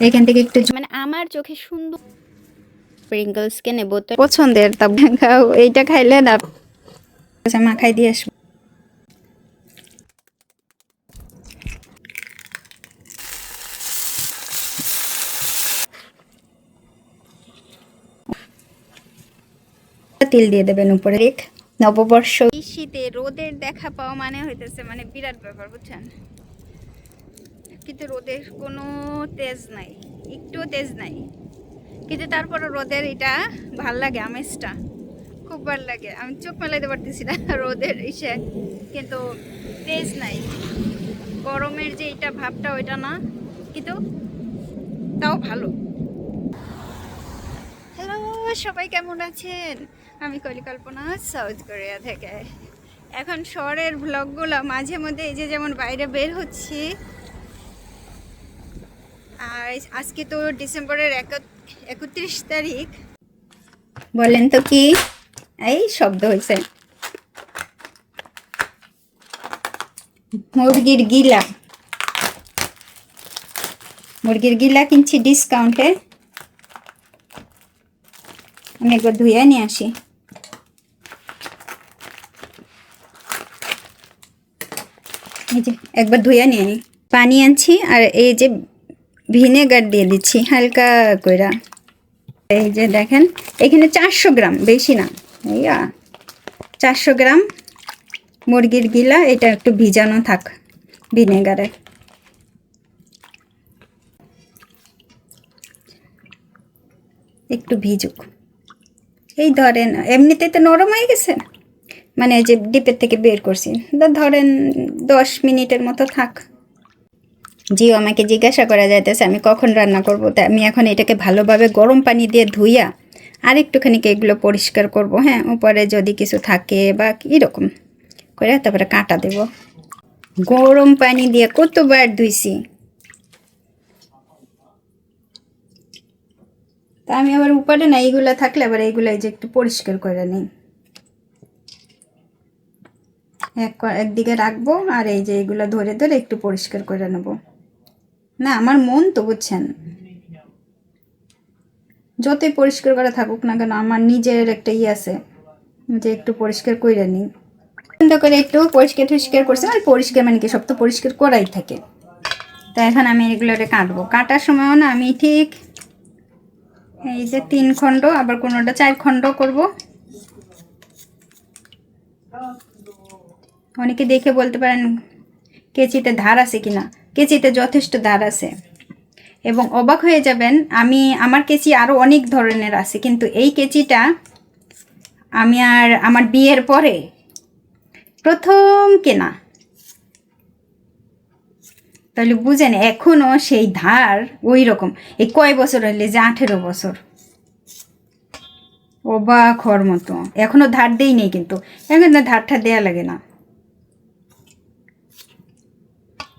এখান থেকে একটু মানে আমার চোখে সুন্দর প্রিঙ্গলসকে নেব তো পছন্দের তা খাও এইটা খাইলে না আচ্ছা মাখাই দিয়ে আসব। তিল দিয়ে দেবেন উপরে রেখ নববর্ষ। শীতে রোদের দেখা পাওয়া মানে হইতেছে মানে বিরাট ব্যাপার বুঝছেন? কিন্তু রোদের কোনো তেজ নাই, একটুও তেজ নাই। কিন্তু তারপরে রোদের এটা ভালো লাগে, আমেজটা খুব ভালো লাগে। আমি চোখ মেলাইতে পারতেছি না রোদের ইসে কিন্তু তেজ নাই। গরমের যে এটা ভাবটা, ওইটা না, কিন্তু তাও ভালো। হ্যালো সবাই কেমন আছেন? আমি কলিকল্পনা সাউথ কোরিয়া থেকে। এখন শহরের ব্লগগুলো মাঝে মধ্যে এই যে যেমন বাইরে বের হচ্ছি আর আজকে তো ডিসেম্বরের একত্রিশ তারিখ। বলেন তো কি? এই শব্দ হয়েছে মুরগির গিলা। মুরগির গিলা কিনছি ডিসকাউন্টে আমি একবার ধুয়ে নিয়ে আসি। একবার ধুয়ে নিয়ে নি। পানি আনছি আর এই যে ভিনেগার দিয়ে দিচ্ছি, হালকা কইরা। এই যে দেখেন, এখানে চারশো গ্রাম, বেশি না। ইয়া চারশো গ্রাম মুরগির গিলা, এটা একটু ভিজানো থাক ভিনেগারে। একটু ভিজুক। এই ধরেন এমনিতে তো নরম হয়ে গেছে? মানে যে ডিপের থেকে বের করছি, ধরেন দশ মিনিটের মতো থাক। জিও আমাকে জিজ্ঞাসা করা যাইতেছে, আমি কখন রান্না করব? তা আমি এখন এটাকে ভালোভাবে গরম পানি দিয়ে ধুইয়া আর একটুখানি এগুলো পরিষ্কার করব? হ্যাঁ উপরে যদি কিছু থাকে বা কীরকম করে তারপরে কাঁটা দেব। গরম পানি দিয়ে কতবার ধুইছি? তা আমি আবার উপরে না, এইগুলো থাকলে আবার এইগুলো এই যে একটু পরিষ্কার করে নিই। এক একদিকে রাখব আর এই যে এইগুলো ধরে ধরে একটু পরিষ্কার করে নেব। না, আমার মন তো বুঝছেন। যতই পরিষ্কার করা থাকুক না কেন, আমার নিজের একটা ই আছে যে একটু পরিষ্কার করে নিই। চিন্তা করে একটু পরিষ্কার টরিষ্কার করছে মানে পরিষ্কার মানে কি, সব তো পরিষ্কার করাই থাকে। তো এখন আমি এগুলোরে কাটবো। কাটার সময়ও না, আমি ঠিক এই যে তিন খণ্ড, আবার কোনোটা চার খণ্ড করব। অনেকে দেখে বলতে পারেন, কেচিতে ধার আছে কিনা। কেচিতে যথেষ্ট ধার আছে। এবং অবাক হয়ে যাবেন, আমি, আমার কেচি আরও অনেক ধরনের আছে, কিন্তু এই কেচিটা আমি আর আমার বিয়ের পরে প্রথম কেনা। তাহলে বুঝেন এখনও সেই ধার ওই রকম এই কয় বছর হইলে, যে আঠেরো বছর। অবাক হওয়ার মতো। এখনও ধার দেই নেই কিন্তু। এখন ধারটা দেয়া লাগে না।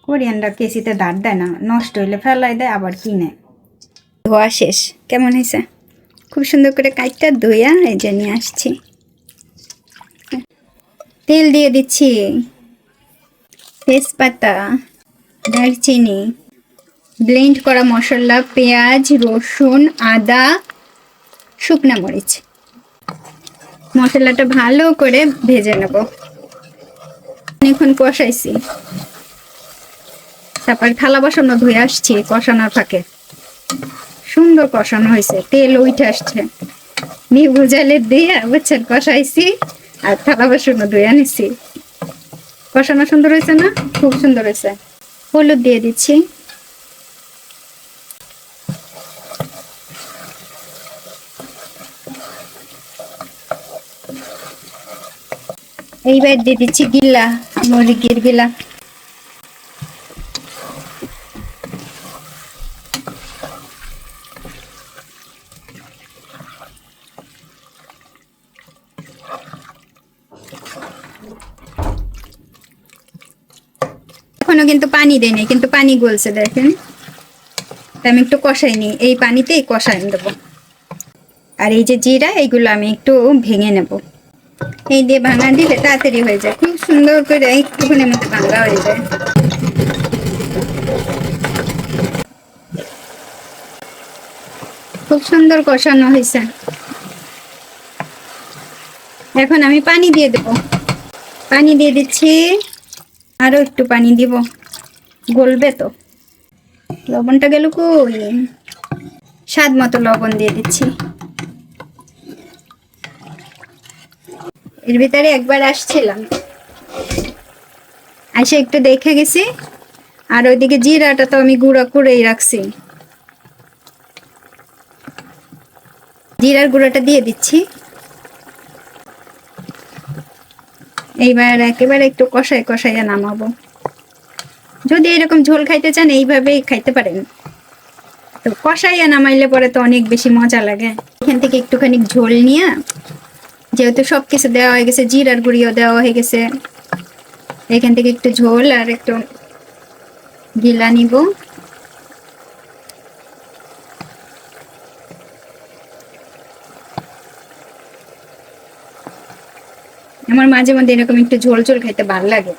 কোরিয়ানরা কেসিতে দাঁড় দেয় না, নষ্ট হইলে ফেলাই দেয়, আবার কিনে। ধোয়া শেষ। কেমন হয়েছে? খুব সুন্দর করে কাইটটা ধুইয়া এই যে নিয়ে আসছি। তেল দিয়ে দিচ্ছি। তেজপাতা, দারচিনি, ব্লেন্ড করা মশলা, পেঁয়াজ, রসুন, আদা, শুকনা মরিচ। মশলাটা ভালো করে ভেজে নেব। অনেকক্ষণ কষাইছি। তারপর থালা বসানো ধুয়ে আসছি, কষানোর ফাঁকে। সুন্দর কষানো হয়েছে, তেল উঠে আসছে। নিবু জালে দিয়ে, বুঝছেন, কষাইছি আর থালা বসানো ধুয়ে আনিছি। কষানো সুন্দর হয়েছে না? খুব সুন্দর হয়েছে। হলুদ দিয়ে দিচ্ছি। এইবার দিয়ে দিচ্ছি গিল্লা মুরগির গিলা এখনও কিন্তু পানি দেয়নি কিন্তু পানি গলছে, দেখেন। আমি একটু কষাই নিই। এই পানিতেই কষাই দেবো। আর এই যে জিরা, এইগুলো আমি একটু ভেঙে নেব। এই দিয়ে ভাঙা দিলে তাড়াতাড়ি হয়ে যায়। খুব সুন্দর করে একটুখানির মতো ভাঙা হয়ে যায়। খুব সুন্দর কষানো হয়েছে। এখন আমি পানি দিয়ে দেব। পানি দিয়ে দিচ্ছি। আরও একটু পানি দিব। গলবে তো। লবণটা গেল কই? স্বাদ মতো লবণ দিয়ে দিচ্ছি। এর ভিতরে একবার আসছিলাম। এসে একটু দেখে গেছি। আর ওইদিকে জিরাটা তো আমি গুঁড়া করেই রাখছি। জিরার গুঁড়াটা দিয়ে দিচ্ছি। এইবার একেবারে একটু কষায় কষাইয়া নামাবো। যদি এরকম ঝোল খাইতে চান এইভাবে খাইতে পারেন। তো কষাইয়া নামাইলে পরে তো অনেক বেশি মজা লাগে। এখান থেকে একটুখানি ঝোল নিয়ে, যেহেতু সব কিছু দেওয়া হয়ে গেছে, জিরার গুঁড়িও দেওয়া হয়ে গেছে, এখান থেকে একটু ঝোল আর একটু গিলা নিব। আমার মাঝে মধ্যে এরকম একটু ঝোল ঝোল খাইতে ভালো লাগে।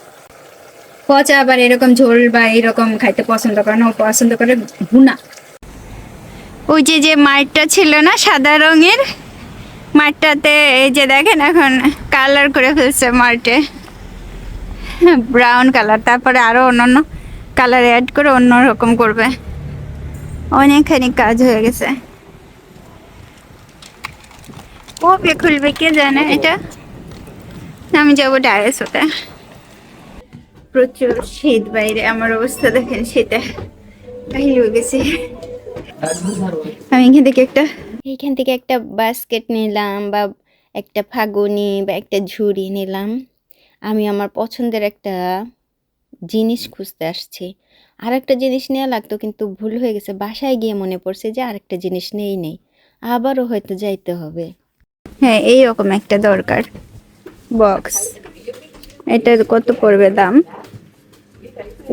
পচা আবার এরকম ঝোল বা এরকম খাইতে পছন্দ করে না, ও পছন্দ করে ভুনা। ওই যে যে মাঠটা ছিল না, সাদা রঙের, মাঠটাতে এই যে দেখেন এখন কালার করে ফেলছে মাঠে। ব্রাউন কালার, তারপরে আরও অন্যান্য কালার অ্যাড করে অন্য রকম করবে। অনেকখানি কাজ হয়ে গেছে। কবে খুলবে কে জানে এটা? আমি যাব ডায়াসোতে প্রচুর শীত বাইরে আমার অবস্থা দেখেন শীতে। কাহিল হয়ে গেছি। আমি এখান থেকে একটা এইখান থেকে একটা বাস্কেট নিলাম বা একটা ফাগুনি বা একটা ঝুড়ি নিলাম। আমি আমার পছন্দের একটা জিনিস খুঁজতে আসছি। আর একটা জিনিস নেওয়া লাগতো কিন্তু ভুল হয়ে গেছে। বাসায় গিয়ে মনে পড়ছে যে আরেকটা জিনিস নেই নেই। আবারও হয়তো যাইতে হবে। হ্যাঁ এইরকম একটা দরকার। বক্স এটার কত পড়বে দাম?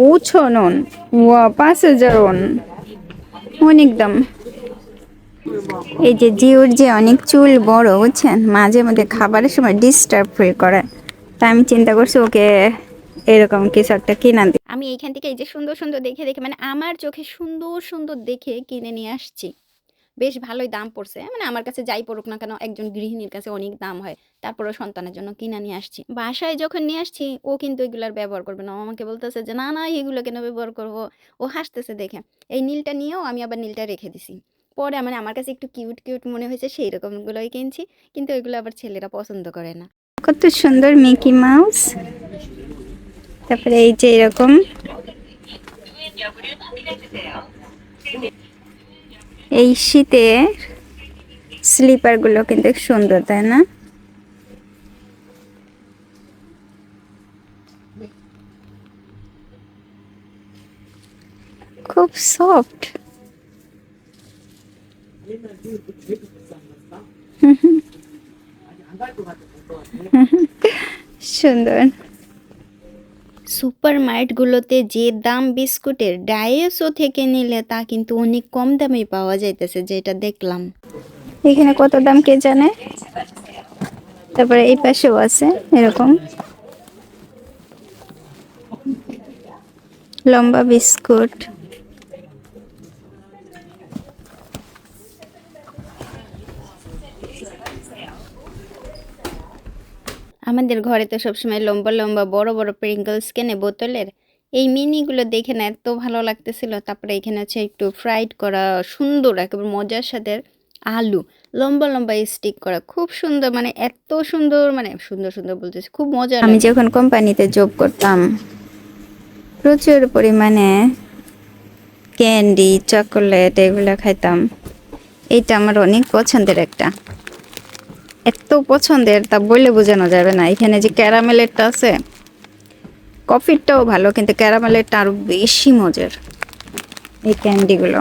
উছো নন ওয়া, পাঁচ হাজার ওন অনেক দাম। এই যে জিওর যে অনেক চুল বড়, বুঝছেন? মাঝে মধ্যে খাবারের সময় ডিস্টার্ব ফিল করে। তাই আমি চিন্তা করছি ওকে এরকম কিছু একটা কিনা আমি এইখান থেকে এই যে সুন্দর সুন্দর দেখে দেখে মানে আমার চোখে সুন্দর সুন্দর দেখে কিনে নিয়ে আসছি। বেশ ভালোই দাম পড়ছে। মানে আমার কাছে যাই পড়ুক না কেন, একজন গৃহিণীর কাছে অনেক দাম হয়। তারপরে সন্তানের জন্য কিনা নিয়ে আসছি। বাসায় যখন নিয়ে আসছি, ও কিন্তু এগুলার ব্যবহার করবে না। আমাকে বলতেছে যে, না না এগুলো কেন ব্যবহার করব। ও হাসতেছে দেখে। এই নীলটা নিয়েও আমি আবার নীলটা রেখে দিছি। পরে মানে আমার কাছে একটু কিউট কিউট মনে হয়েছে সেই রকমগুলোই কিনছি। কিন্তু এগুলো আবার ছেলেরা পছন্দ করে না। কত সুন্দর মিকি মাউস। তারপরে এই যে এরকম। এই শীতে স্লিপারগুলো কিন্তু সুন্দর তাই না? খুব সফট। সুন্দর। সুপার মার্টগুলোতে যে দাম বিস্কুটের ডায়েসও থেকে নিলে তা কিন্তু অনেক কম দামে পাওয়া যাইতেছে, যেটা দেখলাম। এখানে কত দাম কে জানে? তারপরে এই পাশেও আছে, এরকম। লম্বা বিস্কুট। আমাদের ঘরে তো সবসময় লম্বা লম্বা বড় বড় প্রিঙ্গলস কেনে বোতলের। এই মিনিগুলো দেখে না এত ভালো লাগতেছিল। তারপরে এখানে আছে একটু ফ্রাইড করা সুন্দর একেবারে মজার সাথে আলু। লম্বা লম্বা স্টিক করা খুব সুন্দর মানে এত সুন্দর মানে সুন্দর সুন্দর বলতেছি খুব মজা আমি। যখন কোম্পানিতে জব করতাম প্রচুর পরিমাণে ক্যান্ডি চকোলেট এগুলো খাইতাম। এটা আমার অনেক পছন্দের একটা। এত পছন্দের, তা বলে বোঝানো যাবে না। এখানে যে ক্যারামেলেরটা আছে, কফিরটাও ভালো, কিন্তু ক্যারামেলেরটা আরও বেশি মজার, এই ক্যান্ডিগুলো।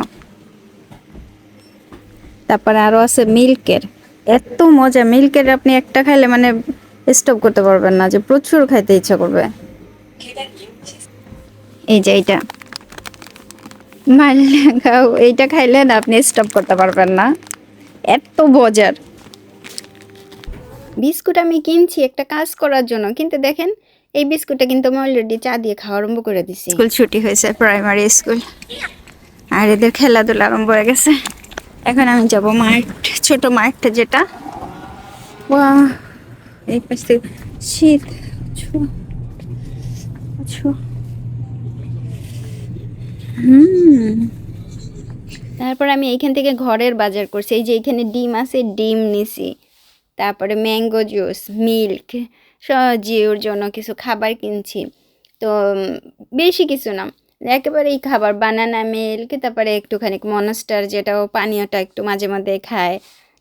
তারপরে আরও আছে মিল্কের। এত মজা, মিল্কের আপনি একটা খাইলে মানে স্টপ করতে পারবেন না, যে প্রচুর খাইতে ইচ্ছা করবে। এই যে এইটা। মারলে খাও, এইটা খাইলে না আপনি স্টপ করতে পারবেন না। এত মজার। বিস্কুট আমি কিনছি একটা কাজ করার জন্য। কিন্তু দেখেন এই বিস্কুটটা কিন্তু আমি অলরেডি চা দিয়ে খাওয়া আরম্ভ করে দিছি। স্কুল ছুটি হয়েছে প্রাইমারি স্কুল আর এদের খেলাধুলা আরম্ভ হয়ে গেছে। এখন আমি যাব মাঠ ছোট মাঠটা যেটা। এই পাশ থেকে শীত হুম। তারপর আমি এইখান থেকে ঘরের বাজার করছি। এই যে এখানে ডিম আছে ডিম নিছি। তারপরে ম্যাঙ্গো জুস, মিল্ক জিওর জন্য কিছু খাবার কিনছি। তো বেশি কিছু না। একেবারে এই খাবার বানানা মিল্ক তারপরে একটুখানি মনস্টার যেটাও পানীয়টা একটু মাঝে মাঝে খায়।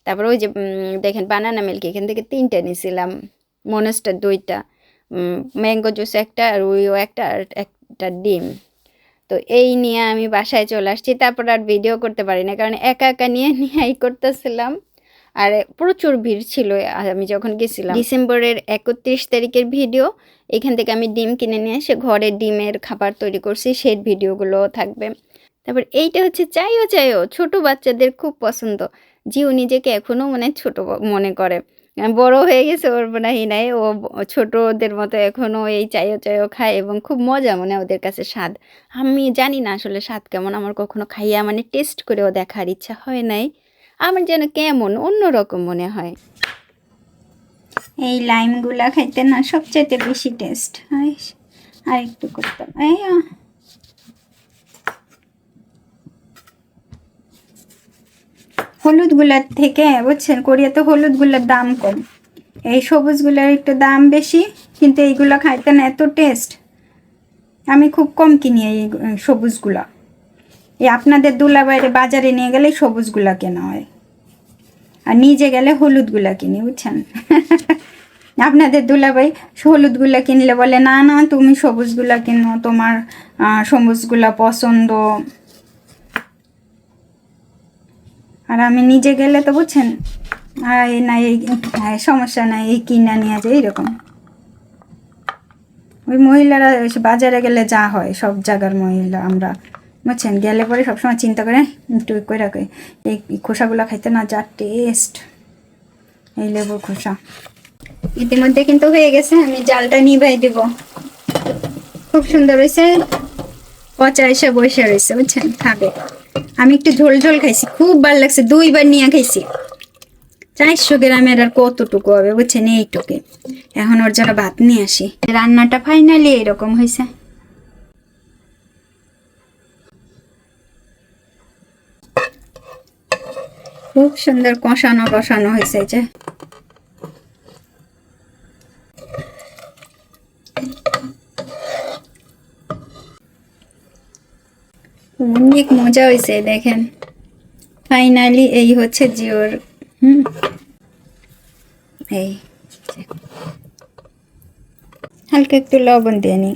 তারপরে ওই যে দেখেন বানানা মিল্ক এখান থেকে তিনটা নিয়েছিলাম মনস্টার দুইটা। ম্যাঙ্গো জুস একটা আর ওইও একটা আর একটা ডিম। তো এই নিয়ে আমি বাসায় চলে আসছি। তারপর আর ভিডিও করতে পারি না, কারণ একা একা নিয়ে নিয়ে এই করতেছিলাম। আর প্রচুর ভিড় ছিল আমি যখন গেছিলাম। ডিসেম্বরের একত্রিশ তারিখের ভিডিও, এখান থেকে আমি ডিম কিনে নিয়ে এসে ঘরে ডিমের খাবার তৈরি করছি, সেই ভিডিওগুলো থাকবে। তারপর এইটা হচ্ছে চাইও চাইও, ছোট বাচ্চাদের খুব পছন্দ। জিও নিজেকে এখনও মানে ছোট মনে করে। বড় হয়ে গেছে ওর মনে হয় নাই, ও ছোটদের মতো এখনও এই চাইও চাইও খায় এবং খুব মজা মনে ওদের কাছে স্বাদ। আমি জানি না আসলে স্বাদ কেমন, আমার কখনো খাইয়া মানে টেস্ট করেও দেখার ইচ্ছা হয় নাই। আমার যেন কেমন অন্যরকম মনে হয়। এই লাইমগুলা খাইতে না সবচেয়ে বেশি টেস্ট আর একটু করতাম। এই। হলুদগুলার থেকে, বুঝছেন? কোরিয়াতে হলুদগুলার দাম কম। এই সবুজগুলার একটু দাম বেশি, কিন্তু এইগুলো খাইতে না এত টেস্ট আমি খুব কম কিনি এই সবুজগুলা। এই আপনাদের দুলা বাইরে বাজারে নিয়ে গেলে সবুজগুলা কেনা হয়। আর নিজে গেলে হলুদগুলা কিনি, বুঝছেন? আপনাদের দুলাভাই হলুদগুলা কিনলে বলে, না না, তুমি সবুজগুলা কিনো, তোমার সবুজগুলা পছন্দ। আর আমি নিজে গেলে তো, বুঝছেন? এই না, এই সমস্যা নাই, এই কিনা নিয়ে যায় এইরকম ওই মহিলারা বাজারে গেলে যা হয়, সব জায়গার মহিলা, আমরা বুঝছেন গেলে পরে সবসময় চিন্তা করে একটু করে রাখে এই খোসাগুলো খাইতে না যা টেস্ট এই লেবুর খোসা ইতিমধ্যে কিন্তু হয়ে গেছে, আমি জালটা নিভাই দিব। খুব সুন্দর হয়েছে পচা এসে বসে রয়েছে বুঝছেন খাবে আমি একটু ঝোল ঝোল খাইছি, খুব ভালো লাগছে দুইবার নিয়ে খাইছি। চারশো গ্রামের আর কতটুকু হবে বুঝছেন এইটুকু। এখন ওর জন্য ভাত নিয়ে আসি। রান্নাটা ফাইনালি এরকম হয়েছে খুব সুন্দর কষানো কষানো হয়েছে যে। অনেক মজা হয়েছে, দেখেন। ফাইনালি এই হচ্ছে জিওর, হুম। এই হালকা একটু লবণ দিয়ে নিই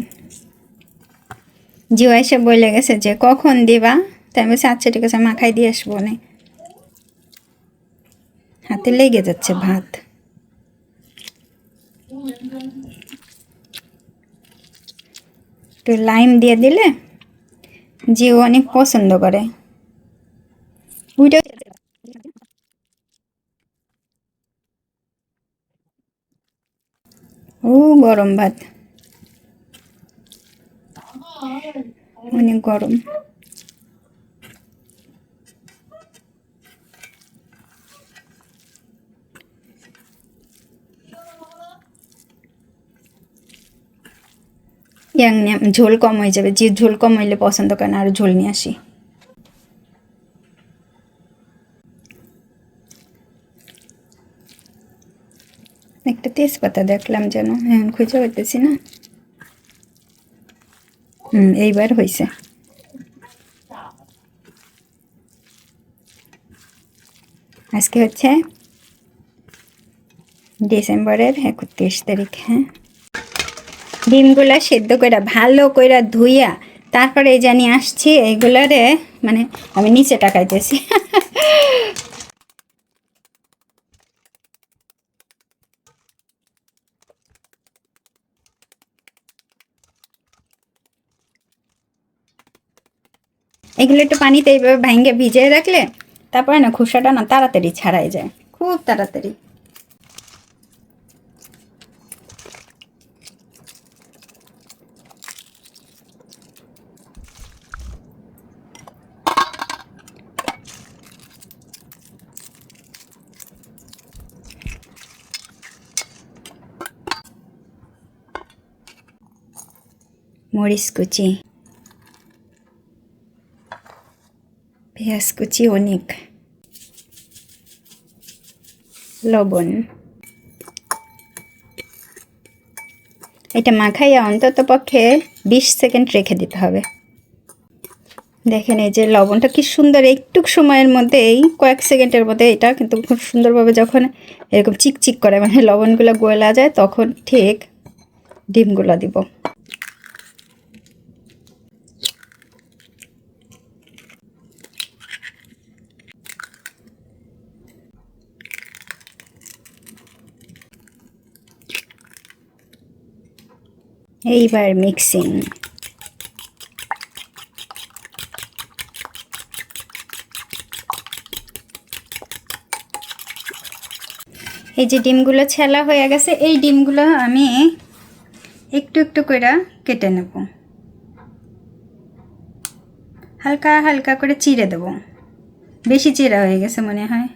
জিও এসে বলে গেছে যে, কখন দিবা? তাই আমি বলছি আচ্ছা ঠিক আছে মাখাই দিয়ে আসব না হাতে লেগে যাচ্ছে ভাত। লাইম দিয়ে দিলে জিও অনেক পছন্দ করে। ও, গরম ভাত। অনেক গরম। ইয়াং ঝোল কম হয়ে যাবে, যে ঝোল কম হইলে পছন্দ করে না, আর ঝোল নিয়ে আসি। একটা তেজপাতা দেখলাম যেন এখন খুঁজে পাইতেছি না। হুম, এইবার হয়েছে আজকে হচ্ছে ডিসেম্বরের একত্রিশ তারিখ হ্যাঁ। ডিমগুলা সেদ্ধ করে ভালো করে ধুইয়া, তারপরে এই জানি আসছি, এইগুলারে মানে আমি নিচে টাকাইতেছি। এগুলো একটু পানিতে এইভাবে ভাঙ্গে ভিজিয়ে রাখলে, তারপরে না খোসাটা না তাড়াতাড়ি ছাড়াই যায়, খুব তাড়াতাড়ি। মরিচ কুচি পেঁয়াজ কুচি অনেক। লবণ। এটা মাখাইয়া অন্তত পক্ষে বিশ সেকেন্ড রেখে দিতে হবে। দেখেন এই যে লবণটা কি সুন্দর একটু সময়ের মধ্যে এই কয়েক সেকেন্ডের মধ্যে এটা কিন্তু খুব সুন্দরভাবে যখন এরকম চিকচিক করে মানে লবণগুলো গলা যায়, তখন ঠিক ডিমগুলো দিব। এইবার মিক্সিং এই যে ডিমগুলো ছেলা হয়ে গেছে, এই ডিমগুলো আমি একটু একটু করে কেটে নেব। হালকা হালকা করে চিড়ে দেব। বেশি চিরা হয়ে গেছে মনে হয়।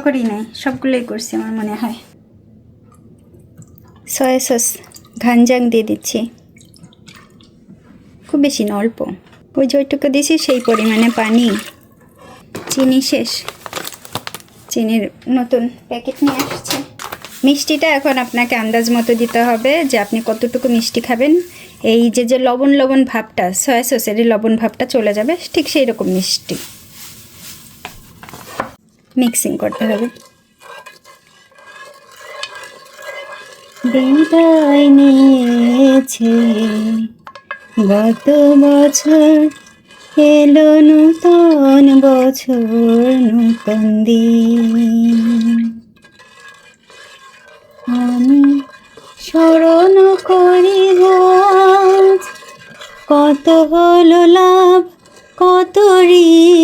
করি নাই, সবগুলোই করছি আমার মনে হয়। সয়া সস ঘানজাং দিয়ে দিচ্ছি। খুব বেশি না, অল্প। ওই ওইটুকু দিয়েছি সেই পরিমাণে পানি। চিনি শেষ। চিনির নতুন প্যাকেট নিয়ে আসছে। মিষ্টিটা এখন আপনাকে আন্দাজ মতো দিতে হবে যে আপনি কতটুকু মিষ্টি খাবেন। এই যে যে লবণ লবণ ভাবটা সয়া সসের লবণ ভাবটা চলে যাবে, ঠিক সেই রকম মিষ্টি। মিক্সিং করতে হবে। বিদায় নিয়েছে। গত বছর এলো নূতন বছর, নূতন দিন। আমি স্মরণ করি আজ, কত হলো লাভ, কত ঋণ।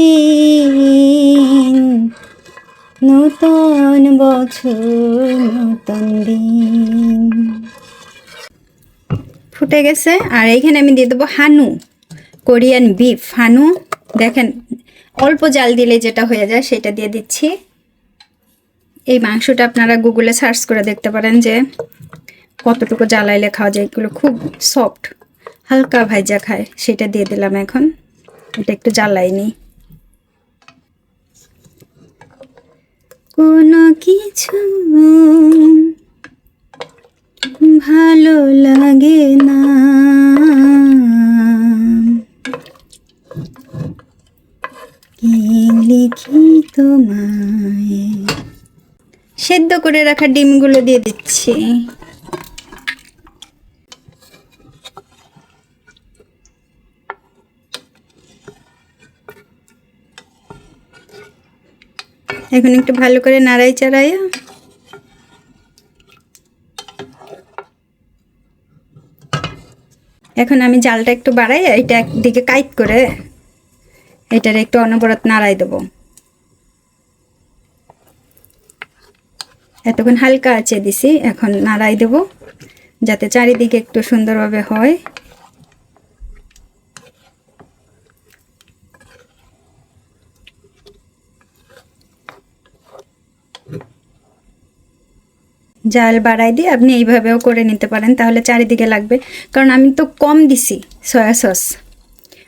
নূতন বছর, নূতন দিন। ফুটে গেছে, আর এইখানে আমি দিয়ে দেবো হানু, কোরিয়ান বিফ। হানু, দেখেন, অল্প জাল দিলে যেটা হয়ে যায় সেটা দিয়ে দিচ্ছি। এই মাংসটা আপনারা গুগলে সার্চ করে দেখতে পারেন যে কতটুকু জ্বালাইলে খাওয়া যায়। এগুলো খুব সফট, হালকা ভাইজা খায়, সেটা দিয়ে দিলাম এখন। এটা একটু জ্বালাই নিই কোনো কিছু ভালো লাগে না। লিখি তোমায়? সেদ্ধ করে রাখা ডিমগুলো দিয়ে দিচ্ছি। এখন একটু ভালো করে নাড়াই চাড়াইয়া এখন আমি জালটা একটু বাড়াই, এটা একদিকে কাইট করে এটার একটু অনবরত নাড়াই দেবো। এতক্ষণ হালকা আছে দিছি, এখন নাড়াই দেবো, যাতে চারিদিকে একটু সুন্দরভাবে হয়। জাল বাড়াই দিয়ে আপনি এইভাবেও করে নিতে পারেন, তাহলে চারিদিকে লাগবে। কারণ আমি তো কম দিছি সয়া সস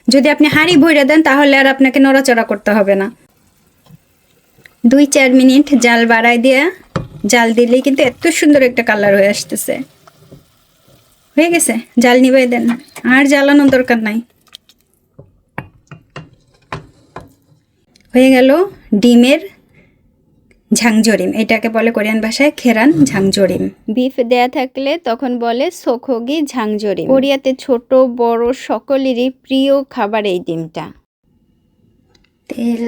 যদি আপনি হাঁড়ি ভরে দেন, তাহলে আর আপনাকে নড়াচড়া করতে হবে না। দুই চার মিনিট জাল বাড়াই দিয়ে, জাল দিলেই কিন্তু এত সুন্দর একটা কালার হয়ে আসতেছে। হয়ে গেছে? জাল নিবাই দেন। আর জ্বালানোর দরকার নাই। হয়ে গেল ডিমের ঝাংজরিম এটাকে বলে কোরিয়ান ভাষায় খেরান ঝাংজরিম বিফ দেয়া থাকলে তখন বলে সোখোগি ঝাংজরিম কোরিয়াতে ছোট বড় সকলেরই প্রিয় খাবার এই ডিমটা। তেল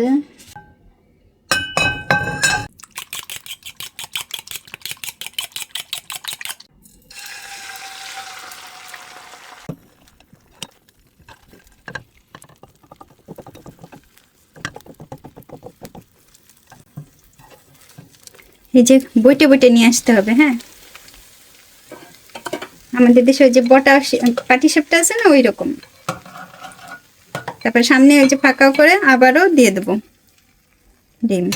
এই যে বইটে বইটে নিয়ে আসতে হবে হ্যাঁ? আমাদের দেশে ওই যে বটা পাটি সাপটা আছে না ওই রকম তারপর সামনে ওই যে ফাঁকা করে আবারও দিয়ে দেবো ডিম।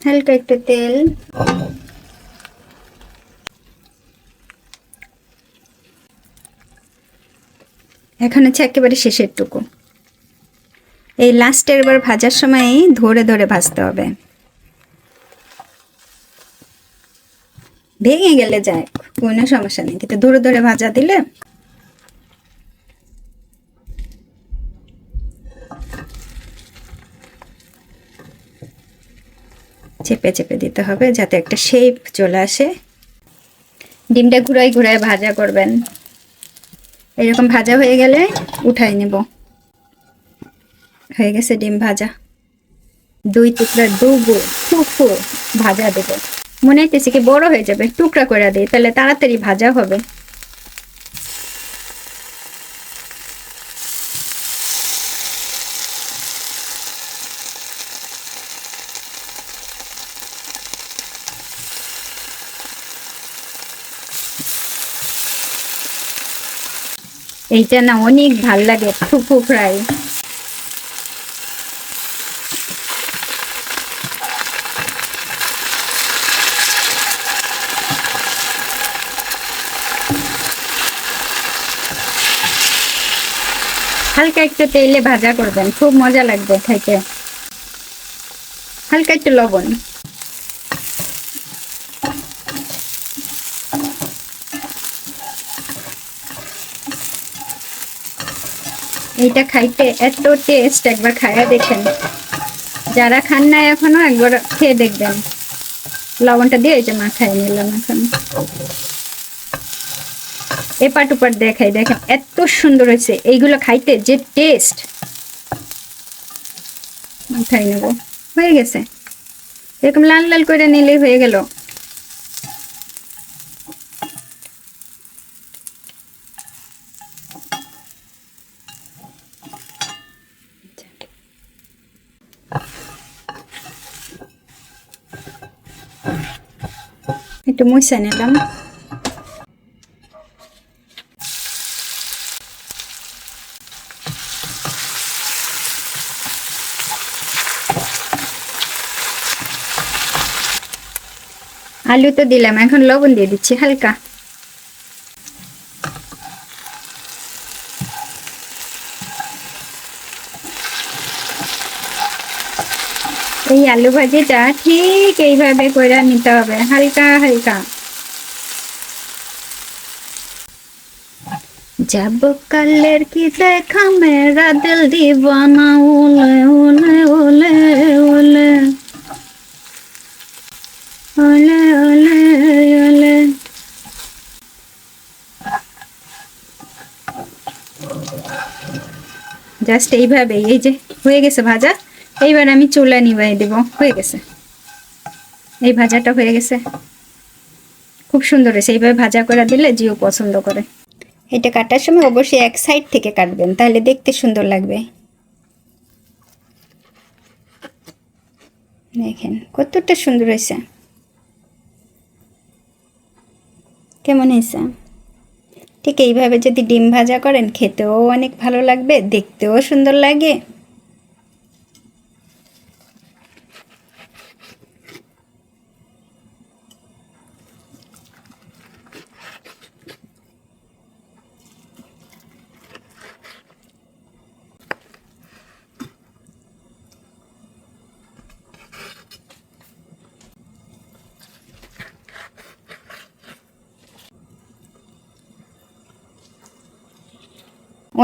হালকা একটু তেল। এখন হচ্ছে একেবারে শেষের টুকু এই লাস্টের বার ভাজার সময় ধরে ধরে ভাজতে হবে। ভেঙে গেলে যায় কোনো সমস্যা নেই, কিন্তু ধরে ধরে ভাজা দিলে চেপে চেপে দিতে হবে যাতে একটা শেপ চলে আসে। ডিমটা ঘুরাই ঘুরাই ভাজা করবেন। এরকম ভাজা হয়ে গেলে উঠাই নেব। হয়ে গেছে ডিম ভাজা। দুই টুকরা ডুবো ফুফু ভাজা দেবো। মনে হইতেছে কি বড় হয়ে যাবে, টুকরা করে দিই, তাহলে তাড়াতাড়ি ভাজা হবে। এইটা না অনেক ভালো লাগে ফুফু ফ্রাই। হালকা একটু তেলে ভাজা করবেন, খুব মজা লাগবে খাইতে হালকা একটু লবণ। এইটা খাইতে এত টেস্ট একবার খাইয়া দেখেন। যারা খান না এখনও, একবার খেয়ে দেখবেন। লবণটা দিয়ে এই যে মাখায় নিলাম এখন। এপাট উপাট দেখাই, দেখেন এত সুন্দর হয়েছে। এইগুলো খাইতে যে টেস্ট মাথায় নেব। হয়ে গেছে। এরকম লাল লাল করে নিলেই হয়ে গেল। একটু মুছে নিলাম আলু তো দিলাম এখন লবণ দিয়ে দিচ্ছি হালকা। আলু ভাজিটা ঠিক এইভাবে করে নিতে হবে। হালকা হালকা। যাব কালের কি দেখা মেরা দিল দিবানা ওলে ওলে ওলে ওলে ওলে ওলে ওলে জাস্ট এইভাবে এই যে হয়ে গেছে ভাজা। এইবার আমি চুলা নিবাই দেব। হয়ে গেছে। এই ভাজাটা হয়ে গেছে। খুব সুন্দর হয়েছে। এইভাবে ভাজা করে দিলে জিও পছন্দ করে। এটা কাটার সময় অবশ্যই এক সাইড থেকে কাটবেন, তাহলে দেখতে সুন্দর লাগবে। দেখেন, কতটা সুন্দর হয়েছে। কেমন হয়েছে? ঠিক এইভাবে যদি ডিম ভাজা করেন, খেতেও অনেক ভালো লাগবে, দেখতেও সুন্দর লাগে।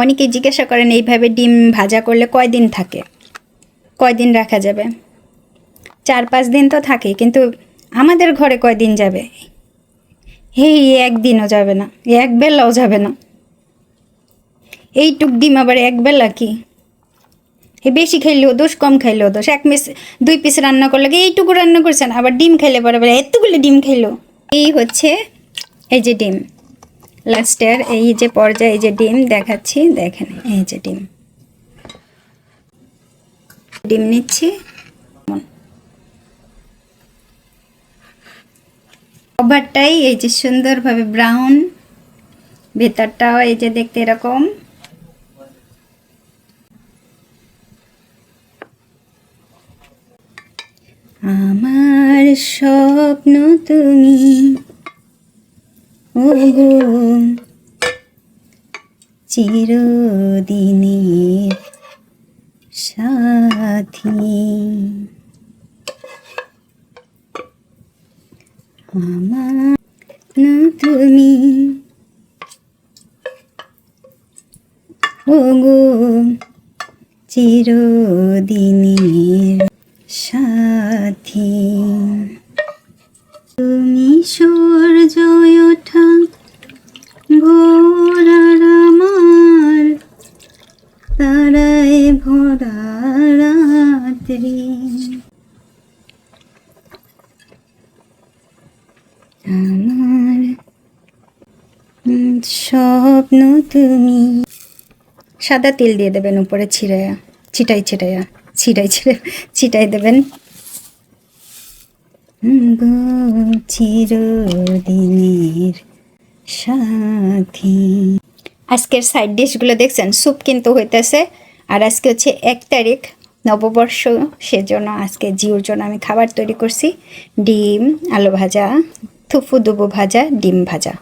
অনেকে জিজ্ঞাসা করেন, এইভাবে ডিম ভাজা করলে কয়দিন থাকে? কয়দিন রাখা যাবে? চার পাঁচ দিন তো থাকে, কিন্তু আমাদের ঘরে কয়দিন যাবে? এই একদিনও যাবে না, এক বেলাও যাবে না। এইটুক ডিম আবার এক বেলা কি? এ বেশি খাইলেও দোষ, কম খাইলেও দোষ। এক পিস, দুই পিস রান্না করলে কি এইটুকু রান্না করছেন? আবার ডিম খাইলে পরে এতগুলো ডিম খাইলো? এই হচ্ছে, এই যে ডিম। লাস্টের এই যে পর্যায়ে এই যে ডিম দেখাচ্ছি, দেখেন এই যে ডিম। ডিম নিচ্ছি। কভারটাই এই যে সুন্দরভাবে ব্রাউন, ভেতরটাও এই যে দেখতে এরকম। আমার স্বপ্ন তুমি চিরদিনের সাথী। আমার না তুমি। ও চিরদিনের সাথী। তুমি সূর্য স্বপ্ন তুমি। সাদা তেল দিয়ে দেবেন উপরে ছিড়াইয়া ছিটাই ছিটাইয়া ছিটাই ছিড়ে, ছিটাই দেবেন। চিরদিনের সাথী। আজকের সাইড ডিশগুলো দেখছেন, স্যুপ কিন্তু হইতেছে। আর আজকে হচ্ছে এক তারিখ, নববর্ষ, সেজন্য আজকে জিওর জন্য আমি খাবার তৈরি করছি। ডিম, আলু ভাজা, থুফু দুবু ভাজা, ডিম ভাজা।